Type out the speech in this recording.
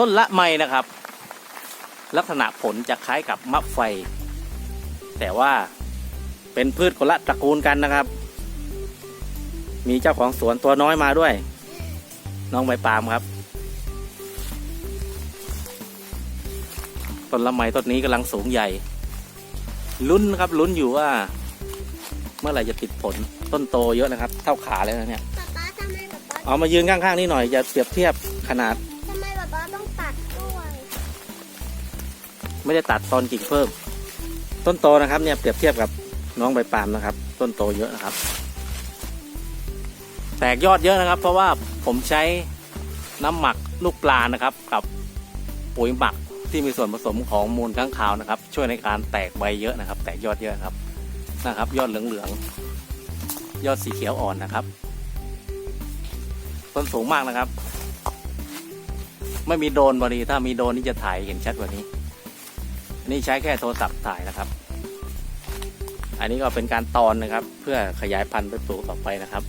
ต้นละไมนะครับ ลักษณะผลจะคล้ายกับมะไฟ แต่ว่าเป็นพืชคนละตระกูลกันนะครับ มีเจ้าของสวนตัวน้อยมาด้วย น้องใบปาล์มครับ ต้นละไมต้นนี้กำลังสูงใหญ่ ลุ้นครับลุ้นอยู่ว่า เมื่อไหร่จะติดผลต้นโตเยอะนะครับ เท่าขาเลยนะเนี่ย ป๊าป๊าทำไมป๊าป๊าเอามายืนข้างๆนี่หน่อย จะเปรียบเทียบขนาด ไม่ได้ตัดตอนกิ่งเพิ่ม ต้นโตนะครับเนี่ยเปรียบเทียบกับน้องใบปาล์มนะครับ ต้นโตเยอะนะครับ แตกยอดเยอะนะครับ เพราะว่าผมใช้น้ำหมักลูกปลานะครับ กับปุ๋ยหมักที่มีส่วนผสมของมูลค้างคาวนะครับ ช่วยในการแตกใบเยอะนะครับ แตกยอดเยอะครับนะครับ ยอดเหลืองๆยอดสีเขียวอ่อนนะครับต้นสูงมากนะครับ ไม่มีโดนพอดีถ้ามีโดนนี่จะถ่ายเห็นชัดกว่านี้ นี่ใช้แค่โทรศัพท์ถ่ายนะครับ อันนี้ก็เป็นการตอนนะครับ เพื่อขยายพันธุ์ไปปลูกต่อไปนะครับ